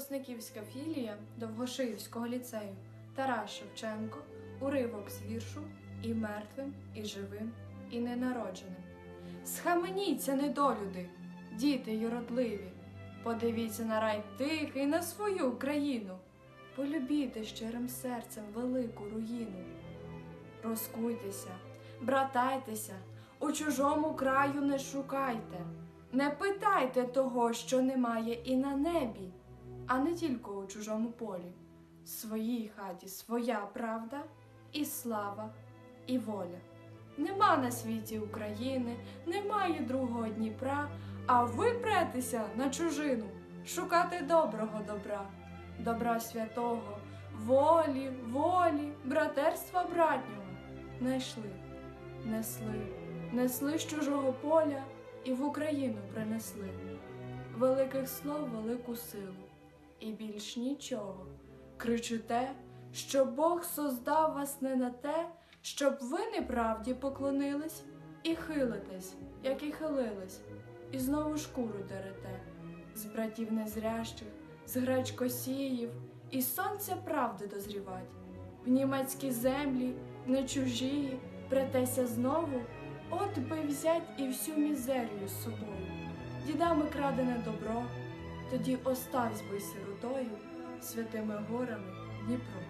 Сосниківська філія Довгошиївського ліцею. Тарас Шевченко, уривок з віршу і мертвим, і живим, і ненародженим. Схаменіться, недолюди, діти юродливі, подивіться на рай тихий, на свою країну, полюбіте щирим серцем велику руїну. Розкуйтеся, братайтеся, у чужому краю не шукайте, не питайте того, що немає і на небі, а не тільки у чужому полі. В своїй хаті своя правда і слава, і воля. Нема на світі України, немає другого Дніпра, а ви претеся на чужину, шукати доброго добра, добра святого, волі, волі, братерства братнього. Найшли, несли, несли з чужого поля і в Україну принесли. Великих слов велику силу, і більш нічого. Кричите, що Бог создав вас не на те, щоб ви неправді поклонились і хилитесь, як і хилились, і знову шкуру дерете, з братів незрящих, з гречкосіїв, і сонця правди дозрівать. В німецькі землі, не чужії, претеся знову, от би взять і всю мізерію з собою. Дідами крадене добро, тоді оставсь би сиротою святими горами Дніпро.